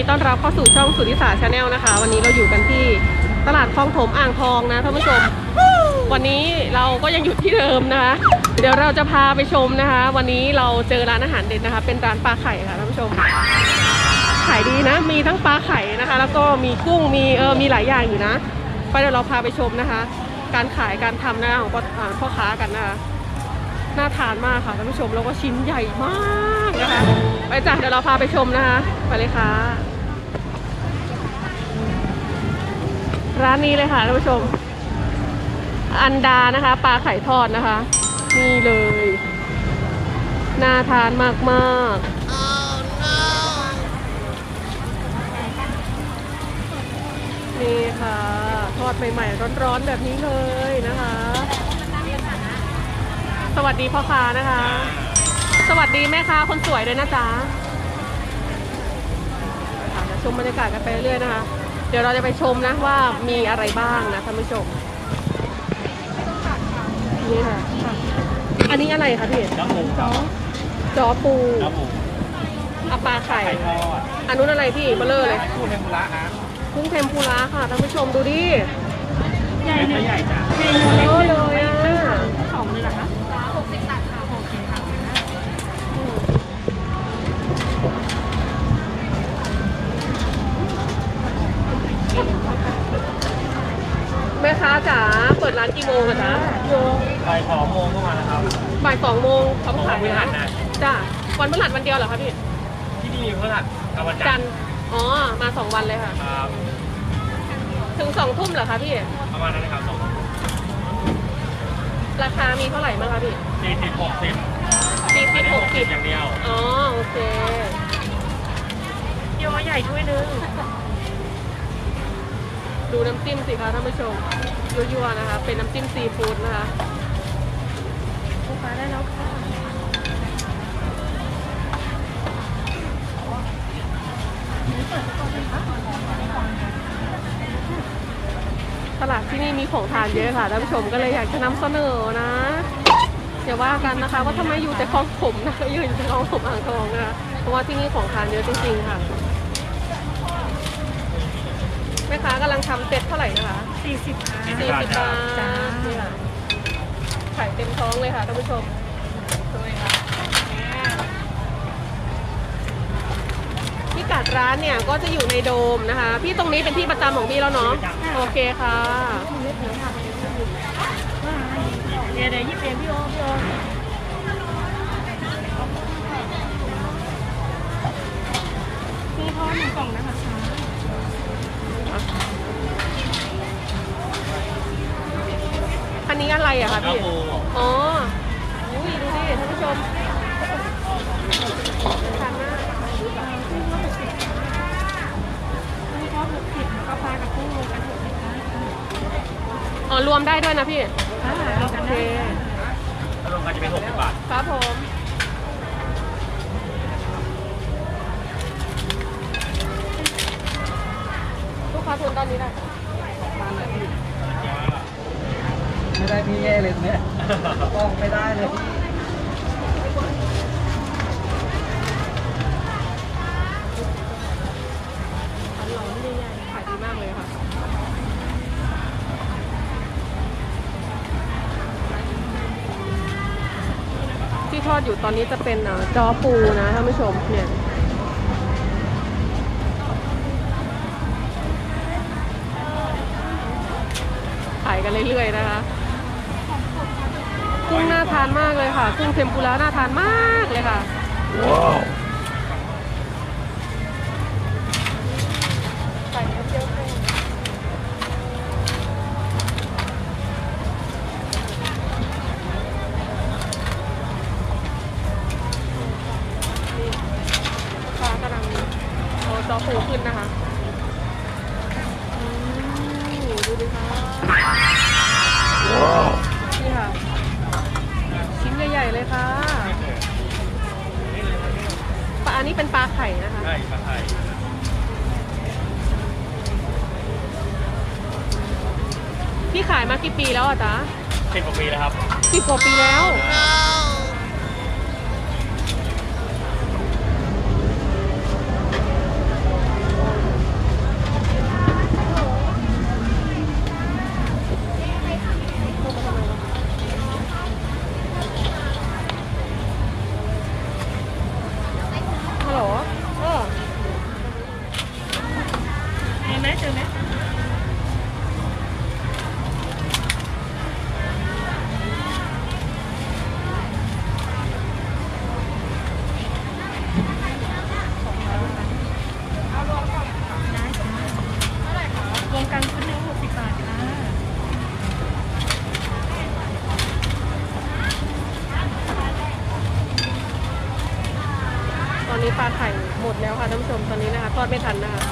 ดีต้อนรับเข้าสู่ช่องสุริสาชาแนลนะคะ วันนี้เราอยู่กันที่ตลาดคลองถมอ่างทองนะท่านผู้ชม วันนี้เราก็ยังอยู่ที่เดิมนะคะ เดี๋ยวเราจะพาไปชมนะคะ วันนี้เราเจอร้านอาหารเด็ดนะคะ เป็นร้านปลาไข่ค่ะท่านผู้ชม ขายดีนะ มีทั้งปลาไข่นะคะ แล้วก็มีกุ้งมีเออมีหลายอย่างอยู่นะไปเดี๋ยวเราพาไปชมนะคะ การขายการทำนะคะของพ่ออ่าพ่อค้ากันนะคะน่าทานมากค่ะท่านผู้ชมแล้วก็ชิ้นใหญ่มากนะคะ ไปจ้ะเดี๋ยวเราพาไปชมนะคะ ไปเลยค่ะ ร้านนี้เลยค่ะท่านผู้ชม อันดานะคะปลาไข่ทอดนะคะ นี่เลย น่าทานมากๆนี่ค่ะ ทอดใหม่ๆร้อนๆแบบนี้เลยนะคะ สวัสดีพ่อค้านะคะ สวัสดีแม่ค้าคนสวยด้วยนะจ๊ะชมบรรยากาศกันไปเรื่อยๆนะคะ เดี๋ยวเราจะไปชมนะว่ามีอะไรบ้างนะท่านผู้ชมนี่ค่ะ อันนี้อะไรคะพี่น้ำหมูครับจอปูน้ำหมูอาปลาไข่ ไข่ทอดอันนู้นอะไรพี่เบลเลอร์เลย คู่เทมปุระฮะกุ้งเทมปุระค่ะท่านผู้ชมดูดิใหญ่ใหญ่จ้ะเยอะเลยอะสองเลยเหรอคะหกสิบบาทค่ะโอเคค่ะ แม่ค้าจ๋าเปิดร้านกี่โมงอะจ๊ะบ่ายสองโมงก็มาแล้วครับบ่ายสองโมงเขาขายวันพฤหันะสนะจ้าวันพฤหัสวันเดียวเหรอคะพี่ที่นี่มีพฤหัสกับวันจัจันนททร์ร์อ๋อมาสองวันเลยค่ะ ครับถึงสองทุ่มเหรอคะพี่ ประมาณนั้นนะครับสองราคามีเท่าไหร่บ้างคะพี่สี่สิบหกสิบสี่สิบหกสิบอย่างเดียวอ๋อโอเคโยใหญ่ถ้วยนึง ดูน้ำจิ้มสิคะท่านผู้ชมยั่วๆนะคะ เป็นน้ำจิ้มซีฟู้ดนะคะลูกค้าได้แล้วค่ะตลาดที่นี่มีของทานเยอะค่ะท่านผู้ชมก็เลยอยากจะนำเสนอนะอย่าว่ากันนะคะว่าทำไมอยู่แต่คลองผมนะอยู่แต่คลองผมอ่างทองนะคะเพราะว่าที่นี่ของทานเยอะจริงๆค่ะ แม่ค้ากำลังทำเซ็ตเท่าไหร่นะคะสี่สิบค่ะ สี่สิบบาทจ้า นี่ค่ะไข่เต็มท้องเลยค่ะท่านผู้ชมดูเลยค่ะพี่กัดร้านเนี่ยก็จะอยู่ในโดมนะคะ พี่ตรงนี้เป็นที่ประจำของพี่แล้วเนาะ โอเคค่ะ เดี๋ยวเดี๋ยวยิบเองพี่โอพี่โอพี่ทอดหนึ่งกล่องนะคะ อันนี้อะไรอะคะพี่น้ำหมูอ๋ออุ้ยดูดิท่านผู้ชมทานมากพี่ทอดหกสิบแล้วก็ปลากับกุ้งรวมกันหกสิบนะอ๋อรวมได้ด้วยนะพี่ค่ะรวมกัโอนเคได้ถ้ารวมกันจะเป็นหกสิบบาท ครับผม ลูกค้าทุนตอนนี้ได้ ไม่ได้พี่แย่เลยตรงเนี้ยต้องไม่ได้เลย อันหลอนใหญ่ๆขายดีมากเลยค่ะ ที่ทอดอยู่ตอนนี้จะเป็นจอปูนะท่านผู้ชมเนี่ยขายกันเรื่อยๆนะคะกุ้งน่าทานมากเลยค่ะกุ้งเทมปุระน่าทานมากเลยค่ะในี้เป็นปลาไข่นะคะใช่ปลาไทยพี่ขายมากี่ปีแล้วอะจ๊ะสิบกว่าปีแล้วครับสิบกว่าปีแล้ว ฮัลโหลเออ เห็นไหมเจอไหม รวมกันชุดหนึงหกสิบบาทค่ะ ตอนนี้ปลาไข่หมดแล้วค่ะท่านผู้ชม ต อนนี้นะคะทอดไม่ทันนะคะ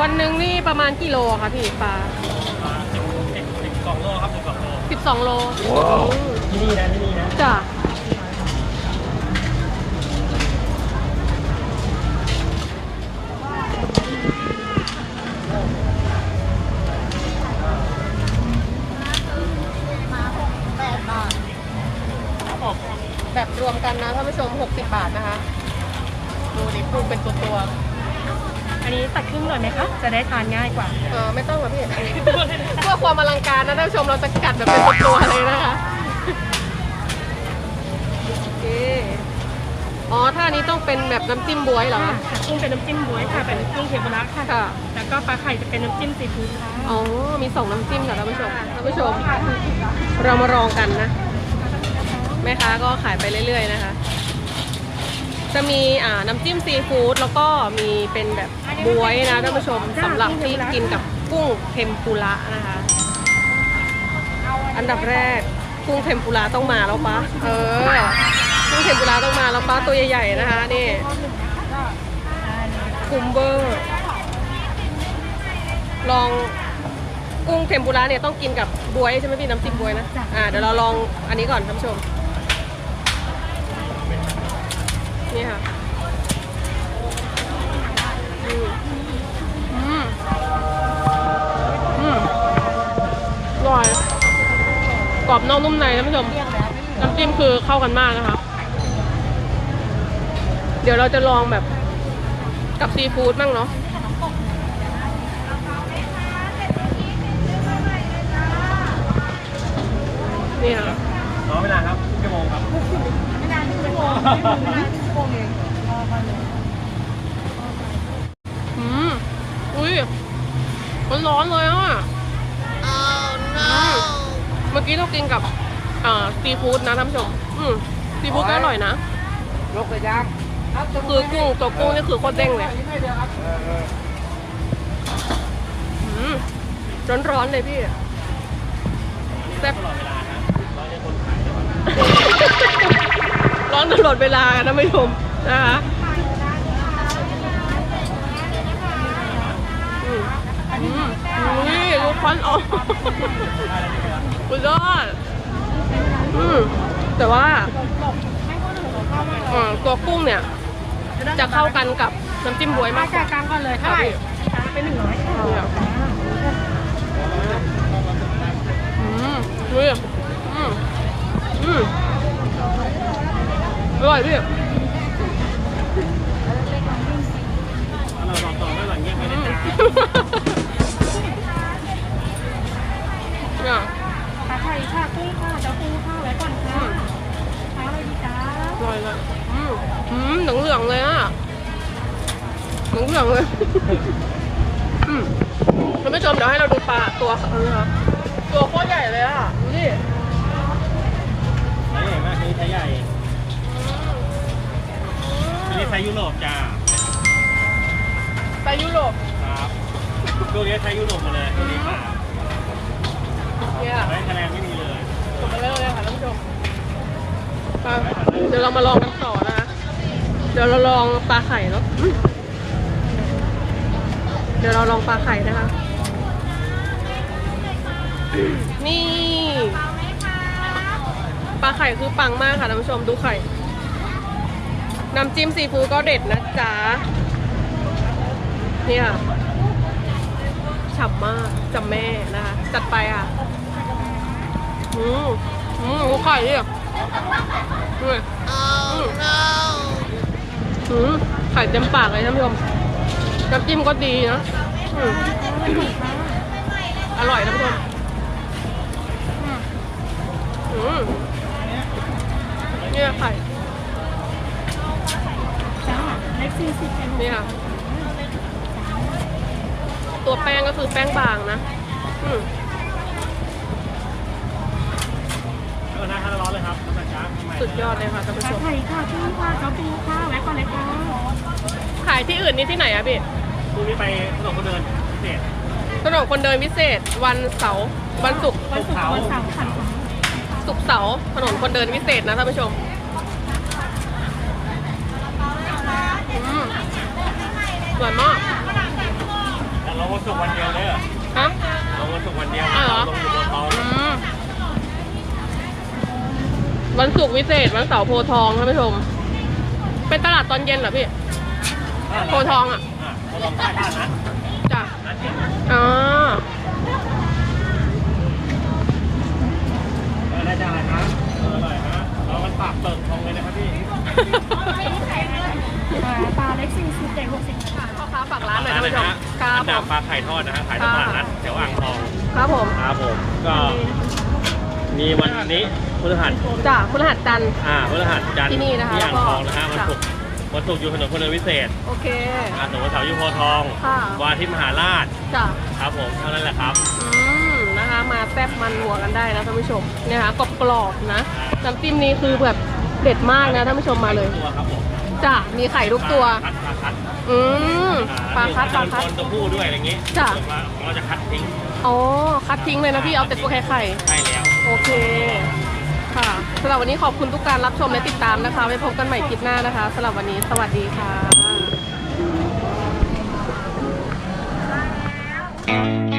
วันหนึ่งนี่ประมาณกี่โลอะคะพี่ปลาอ่าสิบสิบสิบสองโลครับสิบสองโล12โล ที่นี่นะที่นี่นะจ้ะแบบรวมกันนะท่านผู้ชม 60 บาทนะคะ ดูดิปูเป็นตัวตัว อันนี้ตัดครึ่งหน่อยไหมคะ จะได้ทานง่ายกว่าๆเออไม่ต้องหรอกพี่ เพื่อความอลังการนะท่านผู้ชมเราจะกัดแบบเป็นตัวตัวๆเลยนะคะโอเคอ๋อถ้าอันนี้ต้องเป็นแบบน้ำจิ้มบวยเหรอค่ะคะกุ้งเป็นน้ำจิ้มบ๊วยค่ะ เป็นกุ้งเทมปุระค่ะ ค่ะ แล้วก็ปลาไข่จะเป็นน้ำจิ้มซีฟู้ดค่ะอ๋อ มีสองน้ำจิ้มค่ะท่านผู้ชมท่านผู้ชม เรามาลองกันนะ แม่ค้าก็ขายไปเรื่อย ๆ นะคะ จะมีอ่าน้ำจิ้มซีฟู้ดแล้วก็มีเป็นแบบ บวยนะท่านผู้ชมสำหรับที่กินกับกุ้งเทมปุระนะคะ อันดับแรกกุ้งเทมปุระต้องมาแล้วปะเออกุ้งเทมปุระต้องมาแล้วปะตัวใหญ่ๆนะคะนี่คุมเบอร์ลองกุ้งเทมปุระเนี่ยต้องกินกับบวยใช่ไหมพี่น้ำจิ้มบวยนะอ่าเดี๋ยวเราลองอันนี้ก่อนท่านผู้ชมนี่ค่ะ อบนอกนุ่มในท่านผู้ชมน้ำจิ้มคือเข้ากันมากนะคะ เดี๋ยวเราจะลองแบบกับซีฟู้ดบ้างเนาะนี่ค่ะรอเวลาครับครึ่งชั่วโมงครับอืมอุ้ยมันร้อนเลยอะอืมเมื่อกี้เรากินกับอ่าซีฟู้ดนะท่านผู้ชม อืมซีฟู้ดก็อร่อยนะยกเลยยังคือกุ้งตัวกุ้งนี่คือโคตรเด้งเลยอืมร้อนๆเลยพี่แซ่บตลอดเวลานะเราจะคนขายด้วยร้อนตลอดเวลากันนะไม่ชมนะคะอืมอืมอุ้ยลูกควันออก สุดยอดอืมแต่ว่าอ่าตัวกุ้งเนี่ย จะเข้ากันกับน้ำจิ้มบวยมากกจ่าว่ายกลางก่อนเลยเท่าไหร่ช้าเป็นหนึ่งร้อยค่ะเนี่ยอืมอุ้ยอืมอืมอร่อยพี่เราต่อต่อไม่หลังเงี้ยไม่ได้จ้าเนี่ยปลา ไข่ค่ะกุ้งค่ะเจ้าปูค่ะไว้ก่อนค่ะช้าอะไรดีจ้าอร่อยเลยอืมอืมเหลืองเหลืองๆเลยอะเหลืองเหลืองๆเลย อืมคุณผู้ชมเดี๋ยวให้เราดูปลาตัวเขานะคะตัวโคตรใหญ่เลยอะ ดูดิใช้ใหญ่มากนี่ใช้ใหญ่อันนี้ใช้ยุโรปจ้าไปยุโรปครับตัวนี้ใช้ยุโรปหมาเลยตัวนี้มา เนี่ยไว้คะแนนไม่มีเลยอตัวเบลเลอร์เลยค่ะท่านผู้ชมไปเดี๋ยวเรามาลองกันต่อนะคะเดี๋ยวเราลองปลาไข่เนาะอืมเดี๋ยวเราลองปลาไข่นะคะ นี่ปลาไข่คือปังมากค่ะท่านผู้ชมดูไข่ น้ำจิ้มซีฟู้ดก็เด็ดนะจ๊ะเนี่ยฉ่ำมากจำแม่นะคะ จัดไปค่ะ อืมอืมดูไข่ดิอืมอืมอืมไข่เต็มปากเลยท่านผู้ชมน้ำจิ้มก็ดีนะอืมอร่อยท่านผู้ชมอืมอืมเนี่ยไข่จ้าเล็กสี่สิบเองนี่ค่ะ ตัวแป้งก็คือแป้งบางนะ อืม เออ หน้าทานร้อนเลยครับน้ำมันจ้าทำไมสุดยอดเลยค่ะท่านผู้ปชลามไข่ค่ะกุ้งค่ะเจ้าปูค่ะไว้ก่อนเลยค่ะขายที่อื่นนี่ที่ไหนอะพี่พรุ่งนี้ไปถนนคนเดินพิเศษถนนคนเดินพิเศษ วันเสาร์วันศุกร์วันศุกร์วันเสาร์ค่ะศุกร์เสาร์ถนนคนเดินพิเศษนะท่านผู้ชมอืมสวยมากแต่เราวันศุกร์วันเดียวเลยเหรอฮะเราวันศุกร์วันเดียวอ้าวเหรอลงอยู่บนเตาอืม วันศุกร์วิเศษ วันเสาร์โพธิ์ทองท่านผู้ชม เป็นตลาดตอนเย็นเหรอพี่ โพธิ์ทองอะอะโพธิ์ทองใต้ท่านะจ้ะนัดเย็นอ๋อเออได้จ้าอะไรครับเอออร่อยฮะเรามันปากเปิดทองเลยนะครับพี่ปลาเล็กสี่สิบเด็กหกสิบค่ะพ่อค้าฝากร้านหน่อยท่านผู้ชมคครัรับบอันผดาบมปลาไข่ทอดนะฮะขายตลาดนัดแถวอ่างทอง ครับผม ครับผม ก็ มีวันนี้พฤหัสจ้ะคุณรหัสจันทร์ อ่าพฤหัสจันทร์ที่นี่นะคะที่อ่างทองนะฮะแล้วก็วันศุกร์วันศุกร์อยู่ถนนคนเดินพิเศษโอเค อ่าส่วนวันเสาร์อยู่โพธิ์ทองค่ะ วันอาทิตย์มหาราชจ้ะครับผมเท่านั้นแหละครับ อืมนะคะมาแซ่บมันหัวกันได้นะท่านผู้ชมเนี่ยค่ะกรอบๆนะน้ำจิ้มนี้คือแบบเด็ดมากนะท่านผู้ชมมาเลย ตัวครับผมจ้ะมีไข่ทุกตัว คัดปลาคัด อืมปลาคัดปลาคัดส่วนตัวผู้ด้วยอะไรอย่างงี้จ้ะ ส่วนปลาของเราจะคัดทิ้งอ๋อ คัดทิ้งเลยนะพี่ เอาแต่ตัวไข่ไข่ ใช่แล้ว โอเค ค่ะสำหรับวันนี้ขอบคุณทุกการรับชมและติดตามนะคะ ไว้พบกันใหม่คลิปหน้านะคะสำหรับวันนี้สวัสดีค่ะ